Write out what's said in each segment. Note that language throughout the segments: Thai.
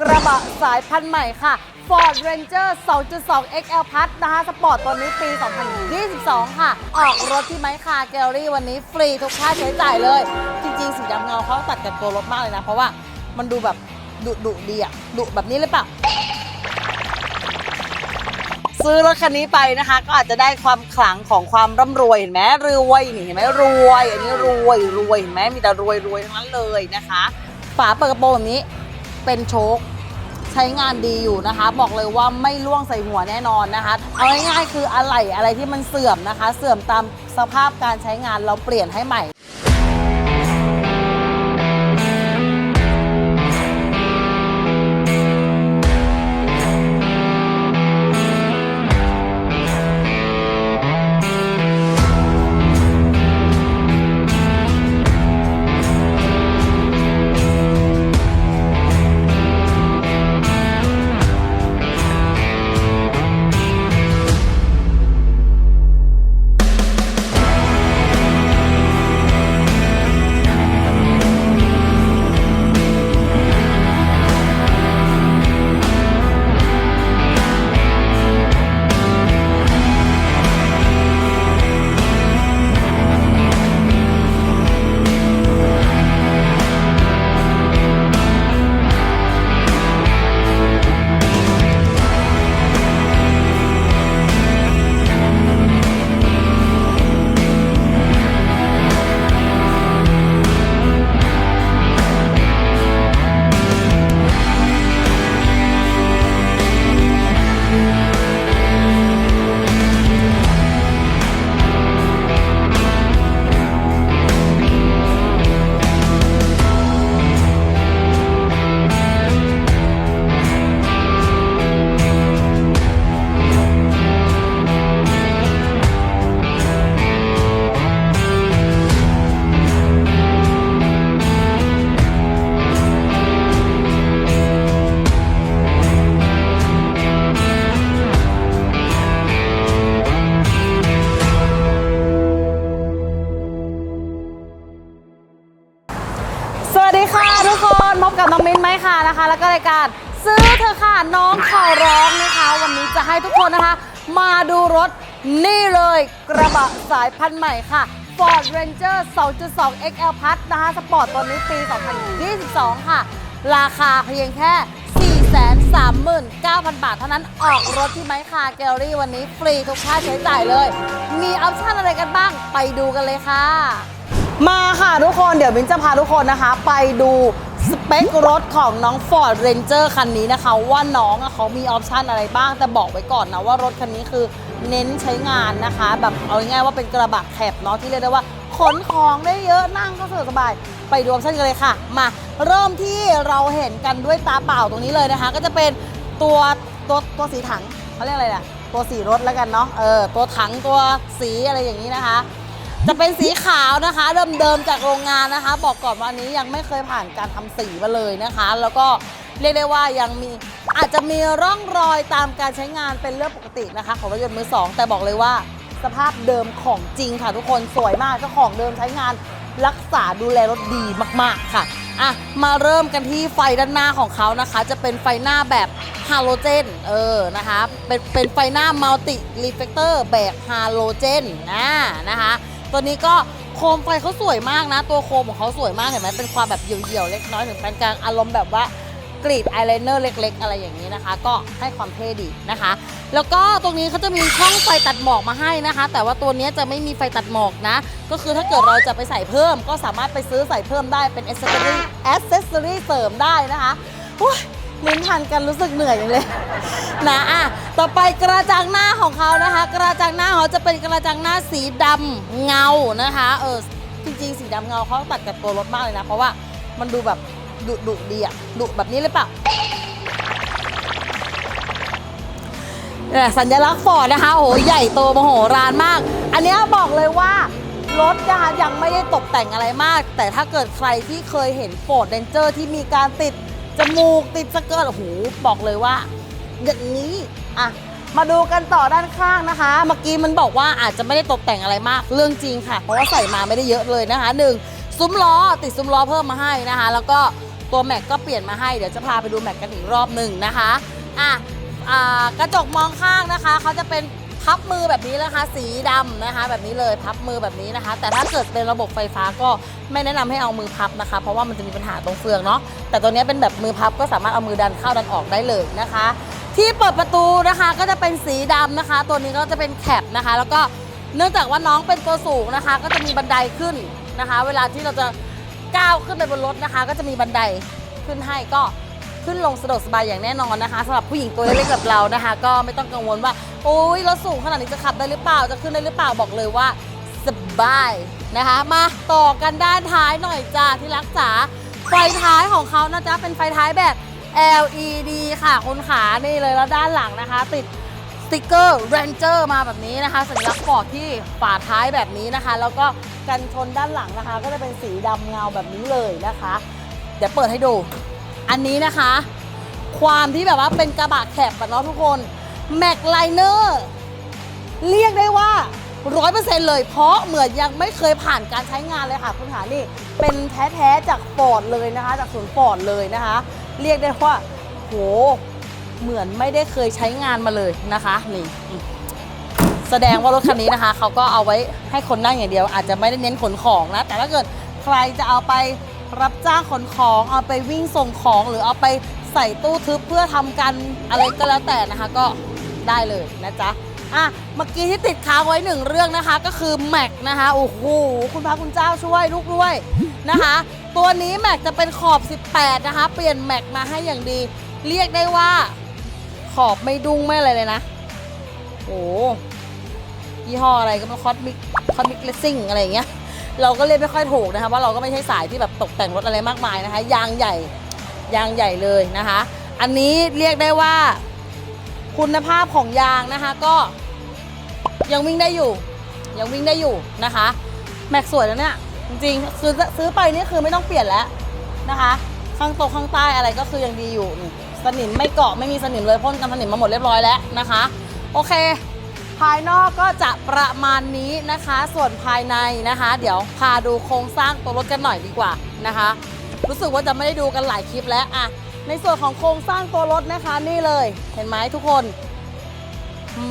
กระบะสายพันธุ์ใหม่ค่ะ Ford Ranger 2.2 XL Plus นะคะสปอร์ตตัวนี้ปี 2022 ค่ะ ออกรถที่ไมค์คาแกลลี่วันนี้ฟรีทุกค่าใช้จ่ายเลย จริง ๆ สีดำเงาเขาตัดกับตัวรถมากเลยนะ เพราะว่ามันดูแบบดุดุดีอะดุแบบนี้เลยเปล่าซื้อรถคันนี้ไปนะคะ ก็อาจจะได้ความขลังของความร่ำรวยเห็นไหมรวยนี่เห็นไหมรวย อันนี้รวยรวยเห็นไหมมีแต่รวยรวยทั้งนั้นเลยนะคะ ฝาเปิดกระโปรงแบบนี้เป็นโชค ใช้งานดีอยู่นะคะ บอกเลยว่าไม่ล่วงใส่หัวแน่นอนนะคะ เอาง่ายๆคืออะไหล่อะไรที่มันเสื่อมนะคะ เสื่อมตามสภาพการใช้งานเราเปลี่ยนให้ใหม่ แล้วก็รายการซื้อเธอค่ะน้องขอร้องนะคะ วันนี้จะให้ทุกคนนะคะ มาดูรถนี่เลยกระบะสายพันธุ์ใหม่ค่ะ Ford Ranger 2.2 XL Plus นะคะสปอร์ตตัวนี้ปี 2022 ค่ะ ราคาเพียงแค่ 439,000 บาท เท่านั้นออกรถที่ไมค์คาแกลลี่วันนี้ฟรีทุกค่าใช้จ่ายเลย มีออปชั่นอะไรกันบ้างไปดูกันเลยค่ะ มาค่ะทุกคนเดี๋ยวมินจะพาทุกคนนะคะ ไปดู สเปครถของน้อง Ford Ranger คันนี้นะคะ ว่าน้องเขามีออปชันอะไรบ้าง แต่บอกไว้ก่อนนะว่ารถคันนี้คือเน้นใช้งานนะคะ แบบเอาง่ายๆว่าเป็นกระบะแคบเนาะที่เรียกได้ว่าขนของได้เยอะนั่งก็สะดวกสบาย ไปดูออปชันกันเลยค่ะ มาเริ่มที่เราเห็นกันด้วยตาเปล่าตรงนี้เลยนะคะ ก็จะเป็นตัวตัวตัวสีถังเขาเรียกอะไรล่ะตัวสีรถแล้วกันเนาะเออตัวถังตัวสีอะไรอย่างนี้นะคะ จะเป็นสีขาวนะคะเดิมๆจากโรงงานนะคะ บอกก่อนว่าอันนี้ยังไม่เคยผ่านการทำสีมาเลยนะคะ แล้วก็เรียกได้ว่ายังมีอาจจะมีร่องรอยตามการใช้งานเป็นเรื่องปกตินะคะ ของรถยนต์มือสองแต่บอกเลยว่าสภาพเดิมของจริงค่ะทุกคนสวยมากเจ้าของเดิมใช้งานรักษาดูแลรถดีมากๆค่ะอะ มาเริ่มกันที่ไฟด้านหน้าของเขานะคะ จะเป็นไฟหน้าแบบฮาโลเจนเออนะคะเป็นเป็นไฟหน้ามัลติรีเฟกเตอร์แบบฮาโลเจนนะนะคะ ตัวนี้ก็โคมไฟเขาสวยมากนะ ตัวโคมของเขาสวยมากเห็นไหมเป็นความแบบเหี่ยวๆเล็กน้อยถึงปานกลางอารมณ์แบบว่ากรีดอายไลเนอร์เล็ก ๆ อะไรอย่างนี้นะคะ ก็ให้ความเท่ดีนะคะ แล้วก็ตรงนี้เขาจะมีช่องไฟตัดหมอกมาให้นะคะ แต่ว่าตัวนี้จะไม่มีไฟตัดหมอกนะ ก็คือถ้าเกิดเราจะไปใส่เพิ่ม ก็สามารถไปซื้อใส่เพิ่มได้เป็น accessory accessory เสริมได้นะคะ ลิ้นพันกันรู้สึกเหนื่อยอย่างเลยนะอะต่อไปกระจังหน้าของเขานะคะ กระจังหน้าเขาจะเป็นกระจังหน้าสีดำเงานะคะเออจริงๆ สีดำเงาเขาตัดกับตัวรถมากเลยนะ เพราะว่ามันดูแบบดุดุดีอะดุแบบนี้เลยเปล่าเนี่ยสัญลักษณ์ฟอร์ดนะคะโอ้โหใหญ่โตมโหฬารมาก อันเนี้ยบอกเลยว่ารถนะคะยังไม่ได้ตกแต่งอะไรมาก แต่ถ้าเกิดใครที่เคยเห็นฟอร์ดเ a นเจอร์ที่มีการติด จมูกติดสเกิร์ตโอ้โหบอกเลยว่า อย่างนี้อะมาดูกันต่อด้านข้างนะคะ เมื่อกี้มันบอกว่าอาจจะไม่ได้ตกแต่งอะไรมาก เรื่องจริงค่ะ เพราะว่าใส่มาไม่ได้เยอะเลยนะคะหนึ่งซุ้มล้อติดซุ้มล้อเพิ่มมาให้นะคะ แล้วก็ตัวแม็กก็เปลี่ยนมาให้เดี๋ยวจะพาไปดูแม็กกันอีกรอบหนึ่งนะคะอะอ่ากระจกมองข้างนะคะเขาจะเป็น พับมือแบบนี้นะคะ สีดำนะคะ แบบนี้เลยพับมือแบบนี้นะคะ แต่ถ้าเกิดเป็นระบบไฟฟ้าก็ไม่แนะนำให้เอามือพับนะคะ เพราะว่ามันจะมีปัญหาตรงเฟืองเนาะแต่ตัวนี้เป็นแบบมือพับก็สามารถเอามือดันเข้าดันออกได้เลยนะคะ ที่เปิดประตูนะคะก็จะเป็นสีดำนะคะ ตัวนี้ก็จะเป็นแคปนะคะ แล้วก็เนื่องจากว่าน้องเป็นตัวสูงนะคะ ก็จะมีบันไดขึ้นนะคะ เวลาที่เราจะก้าวขึ้นไปบนรถนะคะ ก็จะมีบันไดขึ้นให้ก็ ขึ้นลงสะดวกสบายอย่างแน่นอนนะคะสำหรับผู้หญิงตัวเล็กๆแบบเรานะคะ ก็ไม่ต้องกังวลว่าโอ้ยรถสูงขนาดนี้จะขับได้หรือเปล่าจะขึ้นได้หรือเปล่าบอกเลยว่าสบายนะคะ มาต่อกันด้านท้ายหน่อยจ้าที่รักษาไฟท้ายของเขานะจ๊ะเป็นไฟท้ายแบบ LED ค่ะคุณขานี่เลยแล้วด้านหลังนะคะ ติดสติกเกอร์ Ranger มาแบบนี้นะคะ สัญลักษณ์ฟอร์ดที่ฝาท้ายแบบนี้นะคะ แล้วก็กันชนด้านหลังนะคะ ก็จะเป็นสีดำเงาแบบนี้เลยนะคะ เดี๋ยวเปิดให้ดู อันนี้นะคะ ความที่แบบว่าเป็นกระบะแคบอะเนาะทุกคนแม็กไลเนอร์เรียกได้ว่า100%เลย เพราะเหมือนยังไม่เคยผ่านการใช้งานเลยค่ะ คุณหานี่ เป็นแท้ๆจากฟอร์ดเลยนะคะ จากศูนย์ฟอร์ดเลยนะคะ เรียกได้ว่า โห เหมือนไม่ได้เคยใช้งานมาเลยนะคะ นี่ แสดงว่ารถคันนี้นะคะ เขาก็เอาไว้ให้คนนั่งอย่างเดียว อาจจะไม่ได้เน้นขนของนะ แต่ถ้าเกิดใครจะเอาไป รับจ้างขนของเอาไปวิ่งส่งของหรือเอาไปใส่ตู้ทึบเพื่อทำกันอะไรก็แล้วแต่นะคะก็ได้เลยนะจ๊ะอะเมื่อกี้ที่ติดค้างไว้หนึ่งเรื่องนะคะ ก็คือแม็กนะคะโอ้โหคุณพระคุณเจ้าช่วยลูกด้วยนะคะ ตัวนี้แม็กจะเป็นขอบ 18 นะคะ เปลี่ยนแม็กมาให้อย่างดี เรียกได้ว่าขอบไม่ดุ้งไม่อะไรเลยนะโอ้ยี่ห้ออะไรก็ม่คอสมิกคอสมิกเลสซิ่งอะไรอย่างเงี้ย เราก็เรียไม่ค่อยถูกนะคะว่าเราก็ไม่ใช่สายที่แบบตกแต่งรถอะไรมากมายนะคะ ยางใหญ่ยางใหญ่เลยนะคะ อันนี้เรียกได้ว่าคุณภาพของยางนะคะก็ยังวิ่งได้อยู่ยังวิ่งได้อยู่นะคะ แม็กสวยแล้วเนี่ยจริงๆซื้อซื้อไปนี่คือไม่ต้องเปลี่ยนแล้วนะคะข้างตรงข้างใต้อะไรก็คือยังดีอยู่สนิมไม่เกาะไม่มีสนิมเลยพ่นกันสนิมมาหมดเรียบร้อยแล้วนะคะ โอเค ภายนอกก็จะประมาณนี้นะคะ ส่วนภายในนะคะ เดี๋ยวพาดูโครงสร้างตัวรถกันหน่อยดีกว่านะคะ รู้สึกว่าจะไม่ได้ดูกันหลายคลิปแล้วอะในส่วนของโครงสร้างตัวรถนะคะนี่เลยเห็นไหมทุกคน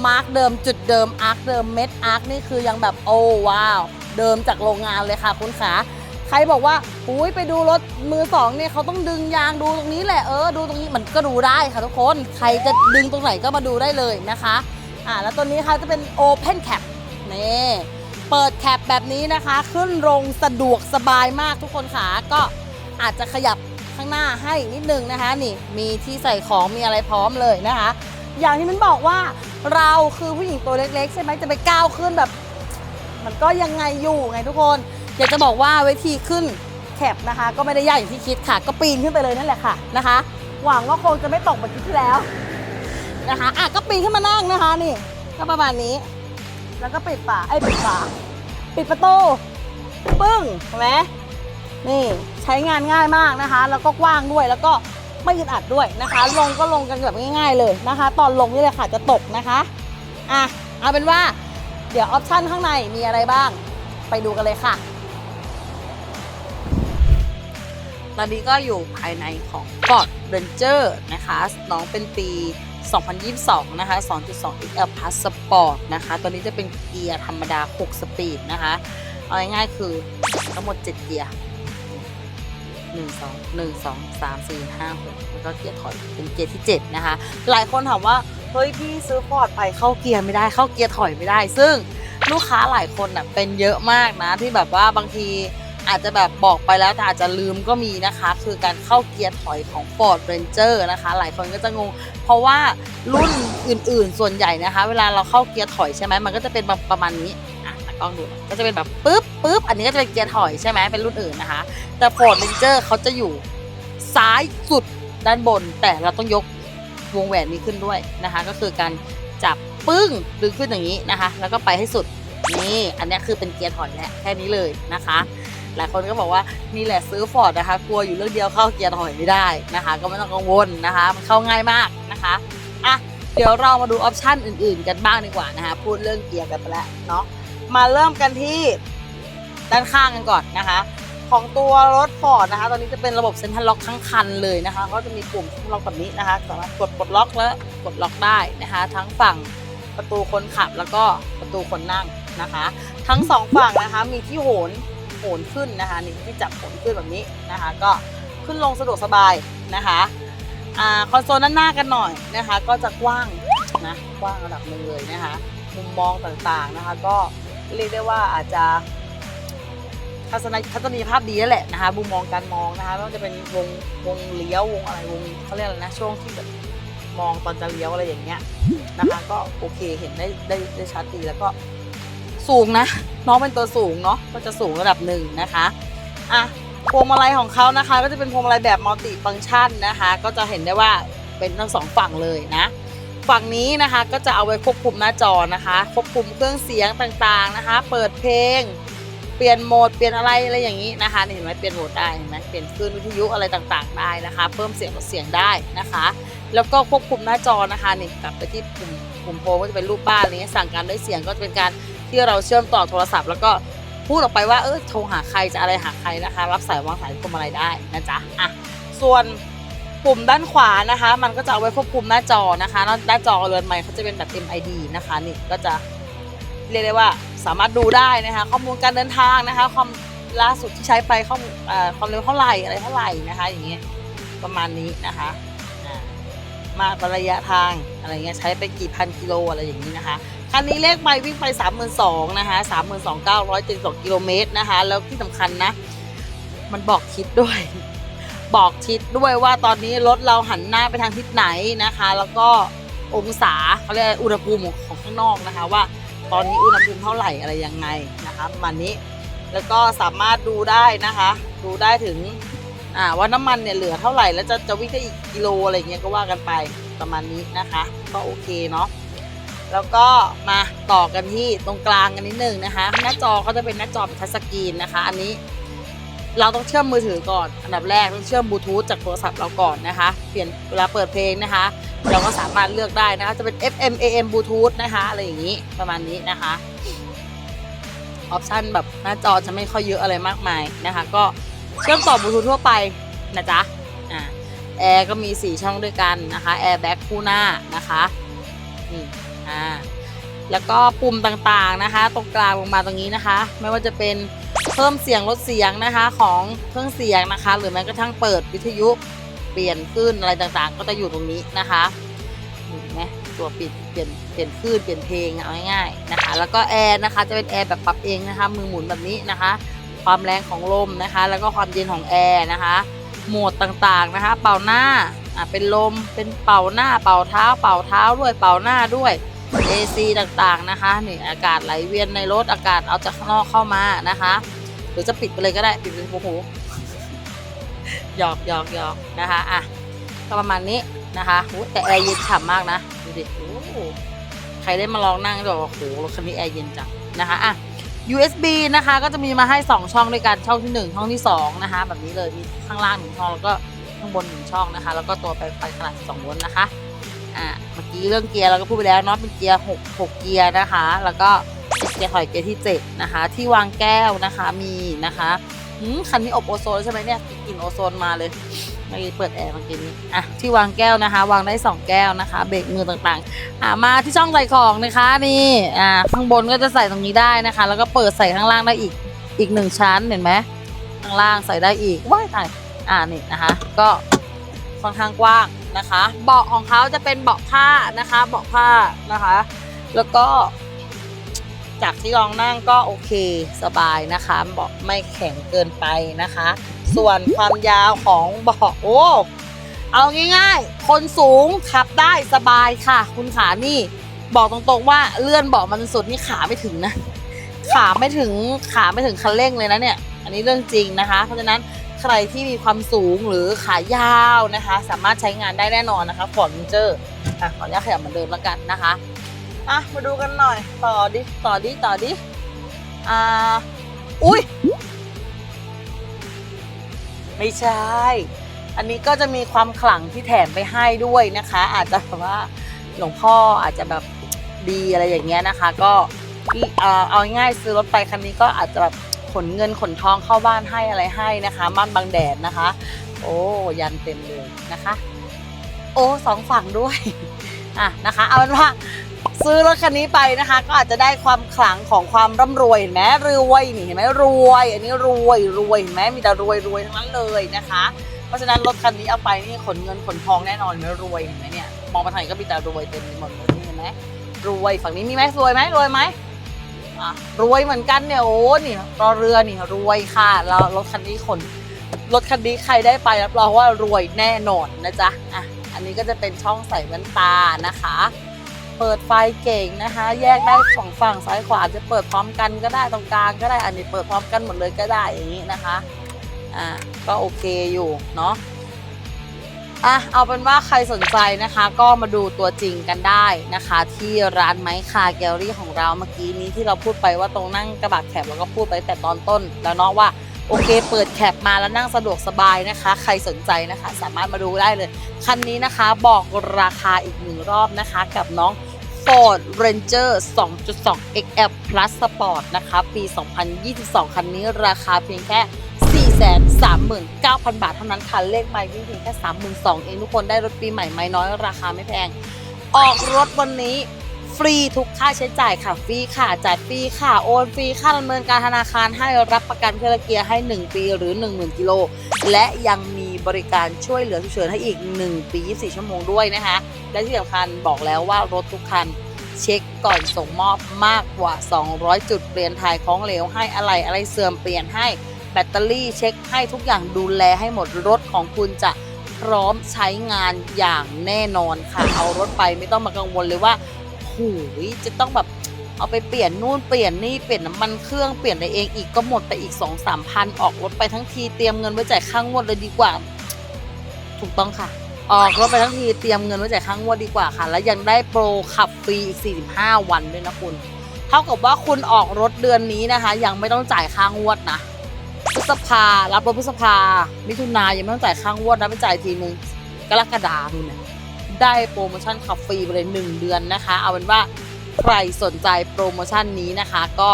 มาร์กเดิมจุดเดิมอาร์คเดิมเม็ดอาร์คนี่คือยังแบบโอ้ว้าว เดิมจากโรงงานเลยค่ะคุณขาใครบอกว่าอุ้ยไปดูรถมือสองเนี่ยเขาต้องดึงยางดูตรงนี้แหละเออดูตรงนี้มันก็ดูได้ค่ะทุกคน ใครจะดึงตรงไหนก็มาดูได้เลยนะคะ อ่าแล้วตัวนี้ค่ะจะเป็น Open Cap นี่เปิดแคปแบบนี้นะคะ ขึ้นลงสะดวกสบายมากทุกคนขาก็อาจจะขยับข้างหน้าให้นิดนึงนะคะนี่มีที่ใส่ของมีอะไรพร้อมเลยนะคะ อย่างที่มันบอกว่าเราคือผู้หญิงตัวเล็กๆ ใช่ไหมจะไปก้าวขึ้นแบบ มันก็ยังไงอยู่ไงทุกคนอยากจะบอกว่าเวทีขึ้นแคปนะคะ ก็ไม่ได้ยากอย่างที่คิดค่ะ ก็ปีนขึ้นไปเลยนั่นแหละค่ะนะคะ หวังว่าคงจะไม่ตกเหมือนที่แล้ว นะคะอะก็ปีนขึ้นมานั่งนะคะนี่ ก็ประมาณนี้ แล้วก็ปิดฝาไอ้ปิดฝาปิดประตูปึ้งเห็นไหมนี่ใช้งานง่ายมากนะคะ แล้วก็กว้างด้วยแล้วก็ไม่อึดอัดด้วยนะคะ ลงก็ลงกันแบบง่าย ๆ เลยนะคะ ตอนลงนี่แหละค่ะจะตกนะคะอะเอาเป็นว่าเดี๋ยวออปชันข้างในมีอะไรบ้าง ไปดูกันเลยค่ะ ตอนนี้ก็อยู่ภายในของ Ford Ranger นะคะ น้องเป็นปี 2022 นะคะ 2.2 XL Plus Sport นะคะ ตัวนี้จะเป็นเกียร์ธรรมดา 6 สปีดนะคะ เอาง่ายๆคือทั้งหมด 7 เกียร์ 1 2 1 2 3 4 5 6 แล้วก็เกียร์ถอยเป็นเกียร์ที่ 7 นะคะ หลายคนถามว่า เฮ้ยพี่ซื้อฟอร์ดไปเข้าเกียร์ไม่ได้ เข้าเกียร์ถอยไม่ได้ ซึ่งลูกค้าหลายคนน่ะเป็นเยอะมากนะที่แบบว่าบางที อาจจะแบบบอกไปแล้วแต่อาจจะลืมก็มีนะคะ คือการเข้าเกียร์ถอยของ Ford Ranger นะคะ หลายคนก็จะงง เพราะว่ารุ่นอื่นๆ ส่วนใหญ่นะคะ เวลาเราเข้าเกียร์ถอยใช่ไหมมันก็จะเป็นแบบประมาณนี้อะตากล้องดูก็จะเป็นแบบปึ๊บปึ๊บอันนี้ก็จะเป็นเกียร์ถอยใช่ไหมเป็นรุ่นอื่นนะคะ แต่ Ford Ranger เขาจะอยู่ซ้ายสุดด้านบน แต่เราต้องยกวงแหวนนี้ขึ้นด้วยนะคะ ก็คือการจับปึ้งดึงขึ้นอย่างนี้นะคะ แล้วก็ไปให้สุดนี่อันนี้คือเป็นเกียร์ถอยแล้วแค่นี้เลยนะคะ หลายคนก็บอกว่านี่แหละซื้อฟอร์ดนะคะ กลัวอยู่เรื่องเดียวเข้าเกียร์ถอยไม่ได้นะคะ ก็ไม่ต้องกังวลนะคะ มันเข้าง่ายมากนะคะอะเดี๋ยวเรามาดูออปชันอื่นๆ กันบ้างดีกว่านะคะ พูดเรื่องเกียร์กันไปแล้วเนาะมาเริ่มกันที่ด้านข้างกันก่อนนะคะ ของตัวรถฟอร์ดนะคะ ตอนนี้จะเป็นระบบเซ็นทรัลล็อกทั้งคันเลยนะคะก็จะมีปุ่มเซ็นทรัลล็อกแบบนี้นะคะ สามารถกดปลดล็อกและกดล็อกได้นะคะ ทั้งฝั่งประตูคนขับแล้วก็ประตูคนนั่งนะคะ ทั้งสองฝั่งนะคะมีที่โหน โหนขึ้นนะคะนี่ที่จับโหนขึ้นแบบนี้นะคะ ก็ขึ้นลงสะดวกสบายนะคะอ่าคอนโซลด้านหน้ากันหน่อยนะคะ ก็จะกว้างนะกว้างระดับหนึ่งเลยนะคะมุมมองต่างๆนะคะ ก็เรียกได้ว่าอาจจะทัศนทัศนียภาพดีแล้วแหละนะคะมุมมองการมองนะคะไม่ว่าจะเป็นวงวงเลี้ยววงอะไรวงเขาเรียกอะไรนะช่วงที่แบบมองตอนจะเลี้ยวอะไรอย่างเงี้ยนะคะ ก็โอเคเห็นได้ได้ได้ชัดดีแล้วก็ สูงนะ น้องเป็นตัวสูงเนาะก็จะสูงระดับหนึ่งนะคะอะพวงมาลัยของเขานะคะ ก็จะเป็นพวงมาลัยแบบมัลติฟังก์ชันนะคะ ก็จะเห็นได้ว่าเป็นทั้งสองฝั่งเลยนะ ฝั่งนี้นะคะก็จะเอาไว้ควบคุมหน้าจอนะคะ ควบคุมเครื่องเสียงต่างๆนะคะ เปิดเพลง เปลี่ยนโหมดเปลี่ยนอะไรอะไรอย่างนี้นะคะเห็นไหมเปลี่ยนโหมดได้เห็นไหมเปลี่ยนคลื่นวิทยุอะไรต่างๆได้นะคะ เพิ่มเสียงลดเสียงได้นะคะ แล้วก็ควบคุมหน้าจอนะคะนี่กลับไปที่ปุ่มปุ่มโฮมก็จะเป็นรูปบ้านอะไรเงี้ยสั่งการด้วยเสียงก็จะเป็นการ ที่เราเชื่อมต่อโทรศัพท์ แล้วก็พูดออกไปว่าเออโทรหาใครจะอะไรหาใครนะคะ รับสายวางสายพวงมาลัยได้นะจ๊ะอะส่วนปุ่มด้านขวานะคะ มันก็จะเอาไว้ควบคุมหน้าจอนะคะหน้าจอเรือนไมค์เขาจะเป็นแบบ MID นะคะนี่ก็จะเรียกได้ว่าสามารถดูได้นะคะข้อมูลการเดินทางนะคะ ความล่าสุดที่ใช้ไปข้อมูลเอ่อความเร็วเท่าไหร่อะไรเท่าไหร่นะคะ อย่างเงี้ยประมาณนี้นะคะอ่ามาระยะทางอะไรเงี้ยใช้ไปกี่พันกิโลอะไรอย่างนี้นะคะ คันนี้เลขไปวิ่งไป 32,000นะคะ32,972กิโลเมตรนะคะ แล้วที่สำคัญนะ มันบอกทิศด้วย บอกทิศด้วยว่าตอนนี้รถเราหันหน้าไปทางทิศไหนนะคะ แล้วก็องศาเขาเรียกอุณหภูมิของข้างนอกนะคะ ว่าตอนนี้อุณหภูมิเท่าไหร่อะไรยังไงนะคะประมาณนี้แล้วก็สามารถดูได้นะคะ ดูได้ถึงว่าน้ำมันเนี่ยเหลือเท่าไหร่แล้วจะจะวิ่งได้อีกกิโลอะไรเงี้ยก็ว่ากันไปประมาณนี้นะคะ ก็โอเคเนาะ แล้วก็มาต่อกันที่ตรงกลางกันนิดนึงนะคะ หน้าจอเขาจะเป็นหน้าจอทัชสกรีนนะคะ อันนี้เราต้องเชื่อมมือถือก่อน อันดับแรกต้องเชื่อมบลูทูธจากโทรศัพท์เราก่อนนะคะ เปลี่ยนเวลาเปิดเพลงนะคะ เราก็สามารถเลือกได้นะคะ จะเป็น FM AM Bluetooth นะคะอะไรอย่างนี้ประมาณนี้นะคะออปชันแบบหน้าจอจะไม่ค่อยเยอะอะไรมากมายนะคะ ก็เชื่อมต่อบลูทูธทั่วไปนะจ๊ะอ่าแอร์ก็มี 4 ช่องด้วยกันนะคะแอร์แบ็คคู่หน้านะคะนี่ อ่าแล้วก็ปุ่มต่างๆนะคะ ตรงกลางลงมาตรงนี้นะคะ ไม่ว่าจะเป็นเพิ่มเสียงลดเสียงนะคะของเครื่องเสียงนะคะ หรือแม้กระทั่งเปิดวิทยุเปลี่ยนคลื่นอะไรต่างๆ ก็จะอยู่ตรงนี้นะคะเห็นไหมตัวปิดเปลี่ยนเปลี่ยนคลื่นเปลี่ยนเพลงเอาง่ายๆนะคะ แล้วก็แอร์นะคะจะเป็นแอร์แบบปรับเองนะคะ มือหมุนแบบนี้นะคะ ความแรงของลมนะคะ แล้วก็ความเย็นของแอร์นะคะโหมดต่างๆนะคะ เป่าหน้าเป็นลมเป็นเป่าหน้า เป่าเท้า เป่าเท้าด้วยเป่าหน้าด้วย AC ต่างๆนะคะนี่อากาศไหลเวียนในรถอากาศเอาจากข้างนอกเข้ามานะคะหรือจะปิดไปเลยก็ได้ปิดเป็นโอ้โหหยอกหยอกหยอกนะคะอะก็ประมาณนี้นะคะโอ้แต่แอร์เย็นฉ่ำมากนะดูดิโอ้ใครได้มาลองนั่งก็บอกว่าโอ้โหรถคันนี้แอร์เย็นจังนะคะอะ USB นะคะก็จะมีมาให้ 2 ช่องด้วยกันช่องที่ 1 ช่องที่ 2 นะคะ แบบนี้เลยมีข้างล่างหนึ่งช่องแล้วก็ข้างบนหนึ่งช่องนะคะ แล้วก็ตัวไปไฟขนาด 2 โวลต์นะคะ อ่าเมื่อกี้เรื่องเกียร์เราก็พูดไปแล้วเนาะเป็นเกียร์6 6เกียร์นะคะ แล้วก็เกียร์ถอยเกียร์ที่7นะคะ ที่วางแก้วนะคะมีนะคะหืมคันนี้อบโอโซนใช่ไหมเนี่ยกลิ่นโอโซนมาเลยเมื่อกี้เปิดแอร์เมื่อกี้นี้อะที่วางแก้วนะคะ วางได้ 2 แก้วนะคะ เบรกมือต่างๆอ่ามาที่ช่องใส่ของนะคะนี่อ่าข้างบนก็จะใส่ตรงนี้ได้นะคะ แล้วก็เปิดใส่ข้างล่างได้อีกอีกหนึ่งชั้นเห็นไหมข้างล่างใส่ได้อีกว้ายตายอ่านี่นะคะ ก็ค่อนข้างกว้าง นะคะ เบาะของเขาจะเป็นเบาะผ้านะคะ เบาะผ้านะคะ แล้วก็จากที่ลองนั่งก็โอเคสบายนะคะเบาะไม่แข็งเกินไปนะคะ ส่วนความยาวของเบาะโอ้เอาง่ายๆ คนสูงขับได้สบายค่ะ คุณขานี่บอกตรงๆว่าเลื่อนเบาะมันสุดนี่ขาไม่ถึงนะ ขาไม่ถึงขาไม่ถึงคันเร่งเลยนะเนี่ย อันนี้เรื่องจริงนะคะ เพราะฉะนั้น ใครที่มีความสูงหรือขายาวนะคะ สามารถใช้งานได้แน่นอนนะคะฟอร์ดเจอร์อะขออนุญาตขยับเหมือนเดิมแล้วกันนะคะอะมาดูกันหน่อย ต่อดิต่อดิต่อดิอ่าอุ้ยไม่ใช่ อันนี้ก็จะมีความขลังที่แถมไปให้ด้วยนะคะ อาจจะแบบว่าหลวงพ่ออาจจะแบบดีอะไรอย่างเงี้ยนะคะ ก็เอ่อเอาง่ายซื้อรถไปคันนี้ก็อาจจะแบบ ขนเงินขนทองเข้าบ้านให้อะไรให้นะคะม่านบังแดดนะคะ โอ้ยันเต็มเลยนะคะ โอ้สองฝั่งด้วยอะนะคะเอาเป็นว่าซื้อรถคันนี้ไปนะคะ ก็อาจจะได้ความขลังของความร่ำรวยเห็นไหมรวยนี่เห็นไหมรวย อันนี้รวยรวยเห็นไหมมีแต่รวยรวยทั้งนั้นเลยนะคะ เพราะฉะนั้นรถคันนี้เอาไปนี่ขนเงินขนทองแน่นอนไหมรวยเห็นไหมเนี่ยมองไปทางไหนก็มีแต่รวยเต็มไปหมดเลยนี่เห็นไหมรวยฝั่งนี้มีไหมรวยไหมรวยไหม รวยเหมือนกันเนี่ยโอ้นี่รอเรือนี่รวยค่ะแล้วรถคันนี้ขนรถคันนี้ใครได้ไปรับรองว่ารวยแน่นอนนะจ๊ะอะอันนี้ก็จะเป็นช่องใส่แว่นตานะคะ เปิดไฟเก่งนะคะ แยกได้สองฝั่งซ้ายขวาจะเปิดพร้อมกันก็ได้ตรงกลางก็ได้อันนี้เปิดพร้อมกันหมดเลยก็ได้อย่างนี้นะคะอะก็โอเคอยู่เนาะ อะเอาเป็นว่าใครสนใจนะคะ ก็มาดูตัวจริงกันได้นะคะ ที่ร้านไม้คาแกลลี่ของเราเมื่อกี้นี้ที่เราพูดไปว่าตรงนั่งกระบะแคบเราก็พูดไปแต่ตอนต้น แล้วเนาะว่าโอเค เปิดแคปมาแล้วนั่งสะดวกสบายนะคะ ใครสนใจนะคะ สามารถมาดูได้เลย คันนี้นะคะบอกราคาอีกหนึ่งรอบนะคะ กับน้อง Ford Ranger 2.2 XL Plus Sport นะคะ ปี 2022 คันนี้ราคาเพียงแค่ 439,000 บาทเท่านั้นค่ะ เลขใบวิ่งเพียงแค่32,000เองทุกคนได้รถปีใหม่ไม่น้อยราคาไม่แพง ออกรถวันนี้ฟรีทุกค่าใช้จ่ายค่ะฟรีค่ะจ่ายฟรีค่ะโอนฟรีค่าดำเนินการธนาคารให้รับประกันเครื่องเกียร์ให้ 1 ปีหรือ 10,000กิโลและยังมีบริการช่วยเหลือฉุกเฉินให้อีก 1 ปี 24 ชั่วโมงด้วยนะคะ และที่สำคัญบอกแล้วว่ารถทุกคันเช็คก่อนส่งมอบมากกว่า 200 จุดเปลี่ยนถ่ายของเหลวให้อะไรอะไรเสื่อมเปลี่ยนให้ แบตเตอรี่เช็คให้ทุกอย่างดูแลให้หมดรถของคุณจะพร้อมใช้งานอย่างแน่นอนค่ะ เอารถไปไม่ต้องมากังวลเลยว่าหูยจะต้องแบบเอาไปเปลี่ยนนู่นเปลี่ยนนี่เปลี่ยนน้ำมันเครื่องเปลี่ยนอะไรเองอีกก็หมดไปอีก2องสามพันออกรถไปทั้งทีเตรียมเงินไว้จ่ายค่างวดเลยดีกว่า ถูกต้องค่ะ ออกรถไปทั้งทีเตรียมเงินไว้จ่ายค่างวดดีกว่าค่ะ แล้วยังได้โปรขับฟรีอีก45 วันด้วยนะคุณเท่ากับว่าคุณออกรถเดือนนี้นะคะ ยังไม่ต้องจ่ายค่างวดนะ ษภา รับรถพฤษภา มิถุนายังไม่ต้องจ่ายค่างวดนะไปจ่ายทีนึงกรกฎาคมเนี่ยได้โปรโมชั่นขับฟรีไปเลย1เดือนนะคะ เอาเป็นว่าใครสนใจโปรโมชั่นนี้นะคะ ก็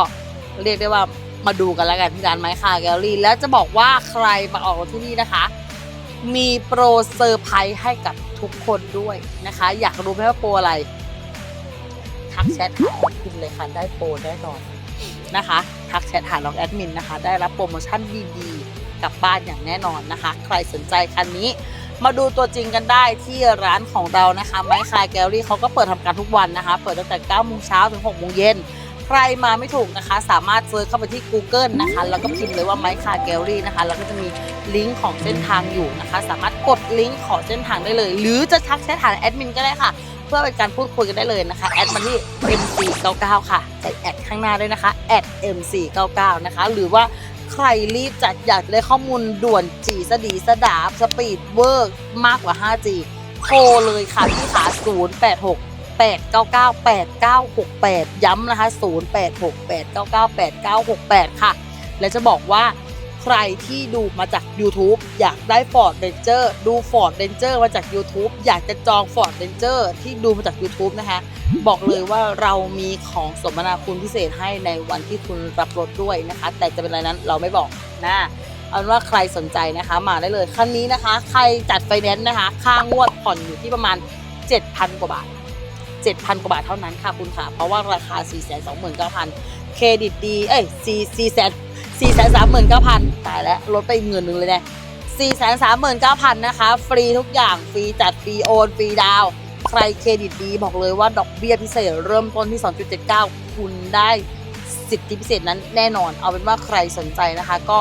เรียกได้ว่ามาดูกันแล้วกันที่ร้านไม้คาแกลลี่ แล้วจะบอกว่าใครมาออกรถที่นี่นะคะ มีโปรเซอร์ไพรส์ให้กับทุกคนด้วยนะคะ อยากรู้ไหมว่าโปรอะไรทักแชทหาน้องพิมเลยค่ะได้โปรแน่นอนนะคะ ทักแชทหาน้องแอดมินนะคะ ได้รับโปรโมชั่นดีๆ กลับบ้านอย่างแน่นอนนะคะ ใครสนใจคันนี้มาดูตัวจริงกันได้ที่ร้านของเรานะคะไม้คายแกลลี่เขาก็เปิดทำการทุกวันนะคะ เปิดตั้งแต่9โมงเช้าถึง6โมงเย็นใครมาไม่ถูกนะคะ สามารถเซิร์ชเข้าไปที่ Google นะคะ แล้วก็พิมพ์เลยว่าไม้คาแกลลี่นะคะ แล้วก็จะมีลิงก์ของเส้นทางอยู่นะคะ สามารถกดลิงก์ของเส้นทางได้เลย หรือจะทักแชทหาแอดมินก็ได้ค่ะ พื่อเป็นการพูดคุยกันได้เลยนะคะ แอดมาที่ MC99 ค่ะใส่แอดข้างหน้าด้วยนะคะแอด MC99 นะคะ หรือว่าใครรีบจัดอยากจะได้ข้อมูลด่วนจีสดีสดาบสปีดเวิร์กมากกว่า 5G โทรเลยค่ะที่ขา086 899 8968 ย้ำนะคะ 086 899 8968 ค่ะ และจะบอกว่า ใครที่ดูมาจาก YouTube อยากได้ Ford Ranger ดู Ford Ranger มาจาก YouTube อยากจะจอง Ford Ranger ที่ดูมาจาก YouTube นะคะบอกเลยว่าเรามีของสมนาคุณพิเศษให้ในวันที่คุณรับรถด้วยนะคะ แต่จะเป็นอะไรนั้นเราไม่บอกนะเอาว่าใครสนใจนะคะมาได้เลยคันนี้นะคะ ใครจัดไฟแนนซ์นะคะค่างวดผ่อนอยู่ที่ประมาณ 7,000 กว่าบาท 7,000 กว่าบาทเท่านั้นค่ะคุณค่ะ เพราะว่าราคา 429,000เครดิตดี เอ้ย4 4แสน 4 3 9 0 0 0ตายแล้วลดไปเงินหนึ่งเลยเนี่ย4 3 9 0 0 0 นะคะ ฟรีทุกอย่าง ฟรีจัด ฟรีโอน ฟรีดาว ใครเครดิตดีบอกเลยว่าดอกเบี้ยพิเศษเริ่มต้นที่ 2.79 คุณได้สิทธิพิเศษนั้นแน่นอน เอาเป็นว่าใครสนใจนะคะ ก็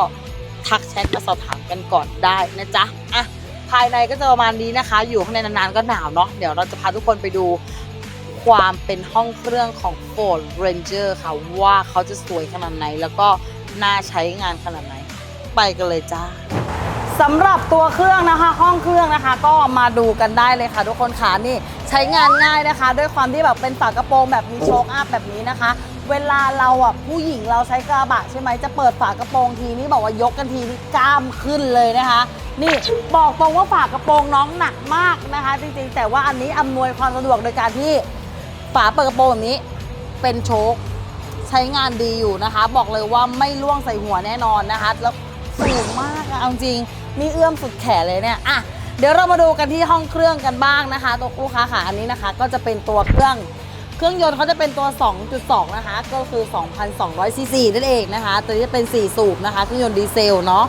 ทักแชทมาสอบถามกันก่อนได้นะจ๊ะ อะ ภายในก็จะประมาณนี้นะคะ อยู่ข้างในนานๆก็หนาวเนาะ เดี๋ยวเราจะพาทุกคนไปดูความเป็นห้องเครื่องของ Ford Ranger ค่ะ ว่าเขาจะสวยขนาดไหนแล้วก็ น่าใช้งานขนาดไหน ไปกันเลยจ้าสำหรับตัวเครื่องนะคะ ห้องเครื่องนะคะ ก็มาดูกันได้เลยค่ะ ทุกคนค่ะนี่ใช้งานง่ายนะคะ ด้วยความที่แบบเป็นฝากระโปรงแบบมีโชคอัพแบบนี้นะคะ เวลาเราอะผู้หญิงเราใช้กระบะใช่ไหมจะเปิดฝากระโปรงทีนี่บอกว่ายกกันทีนี่กล้ามขึ้นเลยนะคะ นี่บอกตรงว่าฝากระโปรงน้องหนักมากนะคะ จริงๆ แต่ว่าอันนี้อำนวยความสะดวกโดยการที่ฝาเปิดกระโปรงแบบนี้เป็นโชค ใช้งานดีอยู่นะคะ บอกเลยว่าไม่ล่วงใส่หัวแน่นอนนะคะ แล้วสูงมากอะเอาจริงนี่เอื้อมสุดแขนเลยเนี่ยอะเดี๋ยวเรามาดูกันที่ห้องเครื่องกันบ้างนะคะตัวลูกค้าค่ะอันนี้นะคะ ก็จะเป็นตัวเครื่องเครื่องยนต์เขาจะเป็นตัว 2.2 นะคะ ก็คือ 2,200ซีซีนั่นเองนะคะ ตัวนี้จะเป็น 4 สูบนะคะ เครื่องยนต์ดีเซลเนาะ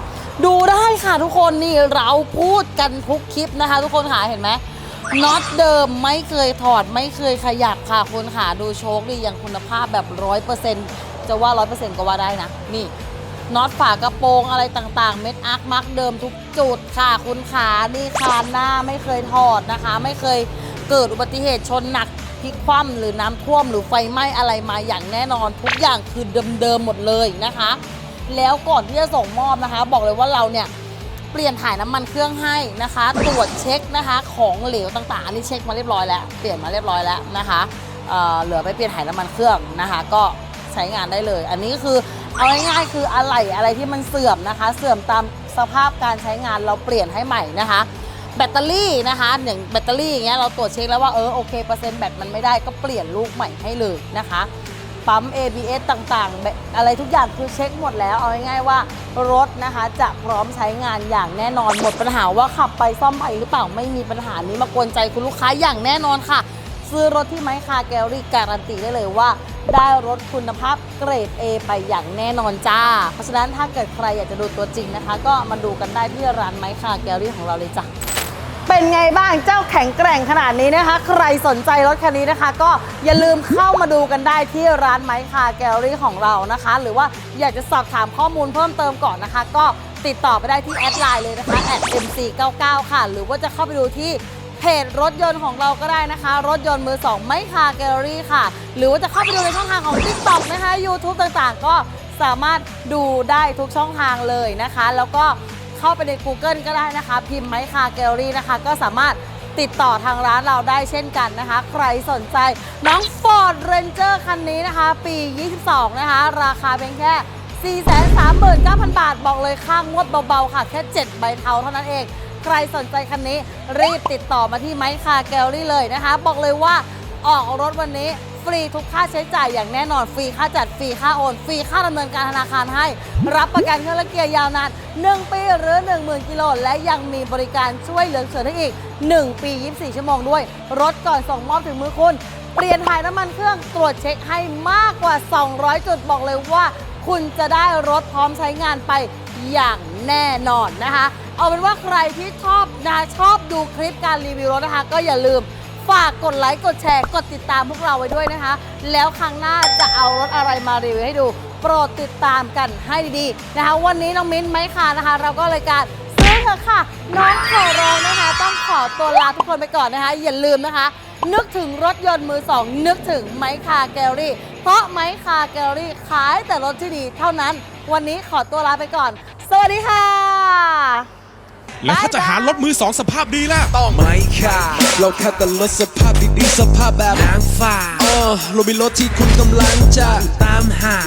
ดูได้ค่ะทุกคนนี่เราพูดกันทุกคลิปนะคะ ทุกคนค่ะ เห็นไหม น็อตเดิมไม่เคยถอดไม่เคยขยับค่ะคุณค่ะดูโชคดีอย่างคุณภาพแบบ100%จะว่า100%ก็ว่าได้นะ นี่น็อตฝากระโปรงอะไรต่างๆ เม็ดอาร์คมาร์กเดิมทุกจุดค่ะคุณขานี่คานหน้าไม่เคยถอดนะคะ ไม่เคยเกิดอุบัติเหตุชนหนักพลิกคว่ำหรือน้ำท่วมหรือไฟไหม้อะไรมาอย่างแน่นอน ทุกอย่างคือเดิมๆหมดเลยนะคะ แล้วก่อนที่จะส่งมอบนะคะ บอกเลยว่าเราเนี่ย เปลี่ยนถ่ายน้ำมันเครื่องให้นะคะ ตรวจเช็คนะคะของเหลวต่างๆ อันนี้เช็คมาเรียบร้อยแล้ว เปลี่ยนมาเรียบร้อยแล้วนะคะเเหลือไปเปลี่ยนถ่ายน้ำมันเครื่องนะคะ ก็ใช้งานได้เลย อันนี้ก็คือเอาง่ายๆคืออะไรอะไรที่มันเสื่อมนะคะ เสื่อมตามสภาพการใช้งานเราเปลี่ยนให้ใหม่นะคะ แบตเตอรี่นะคะอย่างแบตเตอรี่อย่างเงี้ยเราตรวจเช็คแล้วว่าเออโอเคเปอร์เซ็นต์แบตมันไม่ได้ก็เปลี่ยนลูกใหม่ให้เลยนะคะ ปั๊ม ABS ต่างๆ อะไรทุกอย่างคือเช็คหมดแล้ว เอาง่ายๆว่ารถนะคะจะพร้อมใช้งานอย่างแน่นอน หมดปัญหาว่าขับไปซ่อมไปหรือเปล่าไม่มีปัญหานี้มากวนใจคุณลูกค้าอย่างแน่นอนค่ะ ซื้อรถที่ไมค์คาแกลลี่การันตีได้เลยว่า ได้รถคุณภาพเกรด A ไปอย่างแน่นอนจ้า เพราะฉะนั้นถ้าเกิดใครอยากจะดูตัวจริงนะคะ ก็มาดูกันได้ที่ร้านไมค์คาแกลลี่ของเราเลยจ้ะ เป็นไงบ้างเจ้าแข็งแกร่งขนาดนี้นะคะ ใครสนใจรถคันนี้นะคะ ก็อย่าลืมเข้ามาดูกันได้ที่ร้านไมค์คาแกลลี่ของเรานะคะ หรือว่าอยากจะสอบถามข้อมูลเพิ่มเติมก่อนนะคะ ก็ติดต่อไปได้ที่แอดไลน์เลยนะคะแอด mc99 ค่ะ หรือว่าจะเข้าไปดูที่เพจรถยนต์ของเราก็ได้นะคะ รถยนต์มือสองไมค์คาแกลลี่ค่ะ หรือว่าจะเข้าไปดูในช่องทางของ TikTok นะคะ YouTube ต่างๆ ก็สามารถดูได้ทุกช่องทางเลยนะคะ แล้วก็ เข้าไปใน Google ก็ได้นะคะ พิมพ์ไมค์คาแกลลี่นะคะ ก็สามารถติดต่อทางร้านเราได้เช่นกันนะคะ ใครสนใจน้อง Ford Ranger คันนี้นะคะ ปี 22 นะคะ ราคาเพียงแค่ 439,000 บาท บอกเลยค่างวดเบาๆ ค่ะ แค่ 7 ใบเทาเท่านั้นเอง ใครสนใจคันนี้รีบติดต่อมาที่ไมค์คาแกลลี่เลยนะคะ บอกเลยว่าออกรถวันนี้ ฟรีทุกค่าใช้จ่ายอย่างแน่นอน ฟรีค่าจัด ฟรีค่าโอน ฟรีค่าดำเนินการธนาคารให้ รับประกันเครื่องและเกียร์ยาวนาน 1 ปีหรือ 10,000 กิโล และยังมีบริการช่วยเหลือเฉือให้อีก 1 ปี 24 ชั่วโมงด้วย รถก่อนส่งมอบถึงมือคุณ เปลี่ยนถ่ายน้ำมันเครื่องตรวจเช็คให้มากกว่า 200 จุดบอกเลยว่า คุณจะได้รถพร้อมใช้งานไปอย่างแน่นอนนะคะ เอาเป็นว่าใครที่ชอบนะชอบดูคลิปการรีวิวรถนะคะ ก็อย่าลืม ฝากกดไลค์กดแชร์กดติดตามพวกเราไว้ด้วยนะคะ แล้วครั้งหน้าจะเอารถอะไรมารีวิวให้ดู โปรดติดตามกันให้ดีๆนะคะ วันนี้น้องมิ้นท์ไม้คานะคะ เราก็เลยการซื้อเถอะค่ะ น้องขอร้องนะคะ ต้องขอตัวลาทุกคนไปก่อนนะคะ อย่าลืมนะคะ นึกถึงรถยนต์มือสองนึกถึงไม้คาแกลลี่ เพราะไม้คาแกลลี่ขายแต่รถที่ดีเท่านั้น วันนี้ขอตัวลาไปก่อน สวัสดีค่ะ แล้วถ้าจะหารถมือสองสภาพดีล่ะ ต้องไม่ค่ะ เราแค่แต่รถสภาพดีๆสภาพแบบนางฟ้าเออเรามีรถที่คุณกำลังจะตามหา